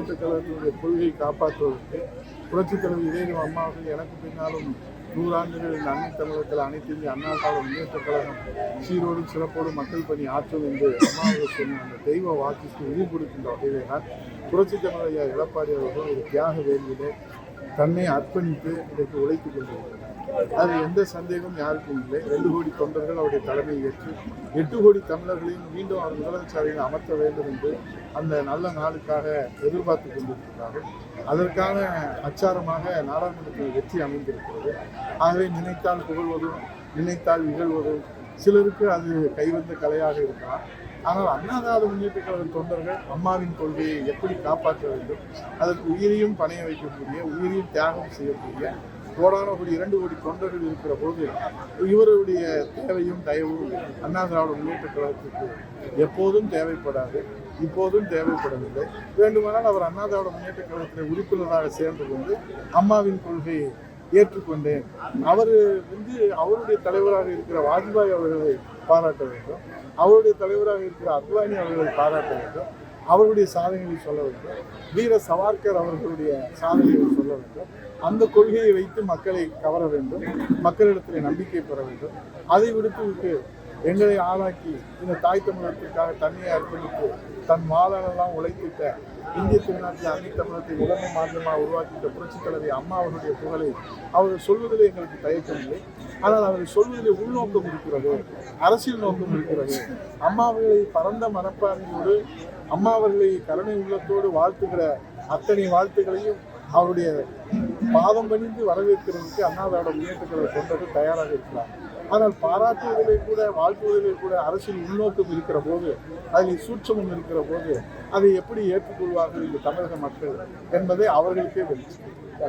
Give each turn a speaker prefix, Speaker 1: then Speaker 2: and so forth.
Speaker 1: முன்னேற்ற கழகத்தினுடைய கொள்கையை காப்பாற்றுவதற்கு புரட்சித் தலைவர் இதயம் அம்மா அவர்கள் எனக்கு பின்னாலும் நூறாண்டுகள் இந்த அன்னை தமிழகத்தில் அனைத்து இந்திய அண்ணா கால முன்னேற்ற கழகம் சீரோடு சிறப்போடு மக்கள் பணி ஆற்றும் என்று அம்மா அவர்கள் சொன்ன அந்த தெய்வ வாக்குக்கு உயிர் கொடுக்கின்ற வகையிலே தான் புரட்சித் ஐயா எடப்பாடி அவர்கள் ஒரு தியாக வேள்வியிலே தன்னை அர்ப்பணித்து இன்றைக்கு உழைத்துக் கொண்டிருக்கிறார். அது எந்த சந்தேகமும் யாருக்கும் இல்லை. ரெண்டு கோடி தொண்டர்கள் அவருடைய தலைமையை ஏற்று எட்டு கோடி தமிழர்களையும் மீண்டும் அவர் முதலமைச்சரையும் அமர்த்த வேண்டும் என்று அந்த நல்ல நாளுக்காக எதிர்பார்த்து கொண்டிருக்கிறார்கள். அதற்கான அச்சாரமாக நாடாளுமன்றத்தில் வெற்றி அமைந்திருக்கிறது. ஆகவே நினைத்தால் புகழ்வதும் நினைத்தால் இகழ்வதும் சிலருக்கு அது கைவந்த கலையாக இருக்கலாம். ஆனால் அண்ணாதார முன்னேற்ற கழக தொண்டர்கள் அம்மாவின் கொள்கையை எப்படி காப்பாற்ற வேண்டும்? அதற்கு உயிரையும் பணைய வைக்கக்கூடிய உயிரையும் தியாகம் செய்யக்கூடிய கோடான கோடி இரண்டு கோடி தொண்டர்கள் இருக்கிற போது இவருடைய தேவையும் தயவும் அண்ணா திராவிட முன்னேற்ற கழகத்துக்கு எப்போதும் தேவைப்படாது இப்போதும் தேவைப்படவில்லை. வேண்டுமானால் அவர் அண்ணா திராவிட முன்னேற்ற கழகத்தில் உறுப்பினராக சேர்ந்து கொண்டு அம்மாவின் கொள்கையை ஏற்றுக்கொண்டேன். அவர் வந்து அவருடைய தலைவராக இருக்கிற வாஜ்பாய் அவர்களை பாராட்ட வேண்டும். அவருடைய தலைவராக இருக்கிற அத்வானி அவர்களை பாராட்ட வேண்டும். அவருடைய சாதனைகளை சொல்ல வேண்டும். வீர சவார்கர் அவர்களுடைய சாதனைகளை சொல்ல வேண்டும். அந்த கொள்கையை வைத்து மக்களை கவர வேண்டும். மக்களிடத்தில் நம்பிக்கை பெற வேண்டும். அதை விடுத்து எங்களை ஆளாக்கி இந்த தாய் தமிழகத்திற்காக தன்னையை அர்ப்பணித்து தன் மாதாளெல்லாம் உழைத்திட்ட இந்திய திருநாட்டில் அன்னை தமிழகத்தை உலக மாநிலமாக உருவாக்கிட்ட புரட்சித் தலைவி அம்மா அவர்களுடைய புகழை அவர்கள் சொல்வதில் எங்களுக்கு தயக்கமில்லை. ஆனால் அவர்கள் சொல்வதிலே உள்நோக்கம் இருக்கிறது அரசியல் நோக்கம் இருக்கிறது. அம்மாவர்களை பரந்த மனப்பான்மையோடு அம்மா அவர்களை கருணை உள்ளத்தோடு வாழ்த்துகிற அத்தனை வாழ்த்துக்களையும் அவருடைய பாதம் பணிந்து வரவேற்கிறதுக்கு அண்ணாவோட முன்னேற்றங்களை கொண்டது தயாராக இருக்கிறார் ஆனால் பாராட்டுவதிலே கூட வாழ்த்துவதிலே கூட அரசின் உள்நோக்கம் இருக்கிற போது அதில் சூட்சமும் இருக்கிற போது அதை எப்படி ஏற்றுக்கொள்வார்கள் இந்த தமிழக மக்கள் என்பதை அவர்களுக்கே வெளிச்சம்